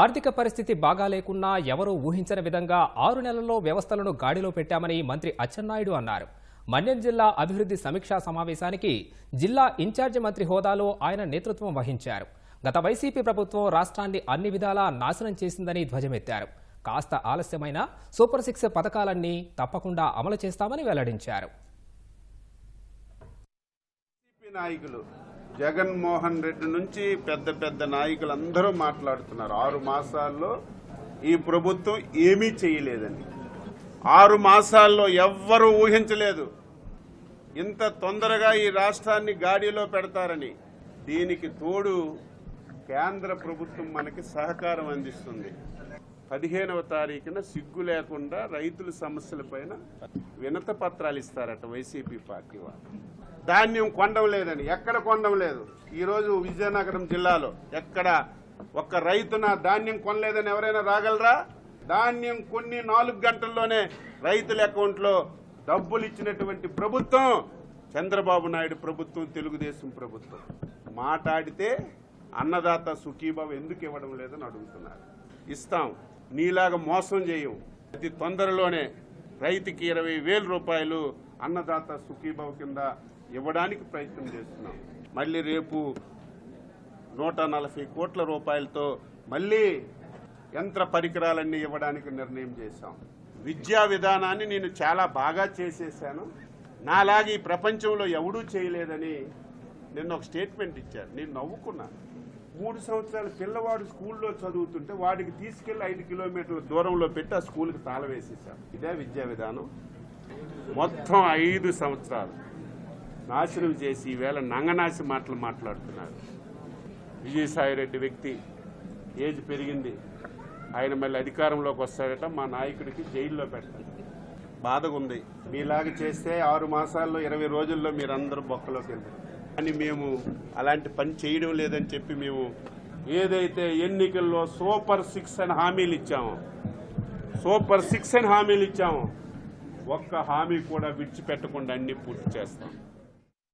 ఆర్థిక పరిస్థితి బాగా లేకున్నా ఎవరూ ఊహించని విధంగా ఆరు నెలల్లో వ్యవస్థలను గాడిలో పెట్టామని మంత్రి అచ్చెన్నాయుడు అన్నారు. మన్యం జిల్లా అభివృద్ధి సమీక్షా సమావేశానికి జిల్లా ఇన్ఛార్జి మంత్రి హోదాలో ఆయన నేతృత్వం వహించారు. గత వైసీపీ ప్రభుత్వం రాష్ట్రాన్ని అన్ని విధాలా నాశనం చేసిందని ధ్వజమెత్తారు. కాస్త ఆలస్యమైన సూపర్ సిక్స్ పథకాలన్నీ తప్పకుండా అమలు చేస్తామని వెల్లడించారు. నాయకులు జగన్మోహన్ రెడ్డి నుంచి పెద్ద పెద్ద నాయకులు అందరూ మాట్లాడుతున్నారు. ఆరు మాసాల్లో ఈ ప్రభుత్వం ఏమీ చేయలేదని ఆరు మాసాల్లో ఎవ్వరూ ఊహించలేదు. ఇంత తొందరగా ఈ రాష్ట్రాన్ని గాడిలో పెడతారని. దీనికి తోడు కేంద్ర ప్రభుత్వం మనకి సహకారం అందిస్తుంది. పదిహేనవ తారీఖున సిగ్గు లేకుండా రైతుల సమస్యలపైన వినత పత్రాలు ఇస్తారట వైసీపీ పార్టీ వాళ్ళు. ధాన్యం కొండం లేదని. ఎక్కడ కొండం లేదు? ఈరోజు విజయనగరం జిల్లాలో. ఎక్కడ? ఒక్క రైతున ధాన్యం కొనలేదని ఎవరైనా రాగలరా? ధాన్యం కొన్ని నాలుగు గంటల్లోనే రైతుల అకౌంట్లో డబ్బులు ఇచ్చినటువంటి ప్రభుత్వం చంద్రబాబు నాయుడు ప్రభుత్వం తెలుగుదేశం ప్రభుత్వం. మాట్లాడితే అన్నదాత సుఖీబాబు ఎందుకు ఇవ్వడం లేదని అడుగుతున్నారు. ఇస్తాం. నీలాగా మోసం చేయం. అతి తొందరలోనే రైతుకి ఇరవై వేల రూపాయలు అన్నదాత సుఖీభావ కింద ఇవ్వడానికి ప్రయత్నం చేస్తున్నాం. మళ్ళీ రేపు నూట నలభై కోట్ల రూపాయలతో మళ్ళీ యంత్ర పరికరాలన్నీ ఇవ్వడానికి నిర్ణయం చేశాం. విద్యా విధానాన్ని నేను చాలా బాగా చేసేసాను. నాలాగే ఈ ప్రపంచంలో ఎవడూ చేయలేదని నిన్న ఒక స్టేట్మెంట్ ఇచ్చారు. నేను నవ్వుకున్నాను. మూడు సంవత్సరాల పిల్లవాడు స్కూల్లో చదువుతుంటే వాడికి తీసుకెళ్ళి ఐదు కిలోమీటర్ల దూరంలో పెట్టి ఆ స్కూల్కి తాళ వేసేసాం ఇదే విద్యా విధానం. మొత్తం ఐదు సంవత్సరాలు నాశనం చేసి ఈవేళ నంగనాసి మాటలు మాట్లాడుతున్నారు. విజయసాయిరెడ్డి వ్యక్తి ఏజ్ పెరిగింది. ఆయన మళ్ళీ అధికారంలోకి వస్తాడట మా నాయకుడికి జైల్లో పెడతారు బాధగా ఉంది మీలాగా చేస్తే ఆరు మాసాల్లో ఇరవై రోజుల్లో మీరందరూ బొక్కలోకి వెళ్తారు అని మేము అలాంటి పని చేయడం లేదని చెప్పి మేము ఏదైతే ఎన్నికల్లో సూపర్ సిక్స్ అని హామీలు ఇచ్చామో సూపర్ సిక్స్ అని హామీలు ఇచ్చామో ఒక్క హామీ కూడా విడిచిపెట్టకుండా అన్ని పూర్తి చేస్తాం.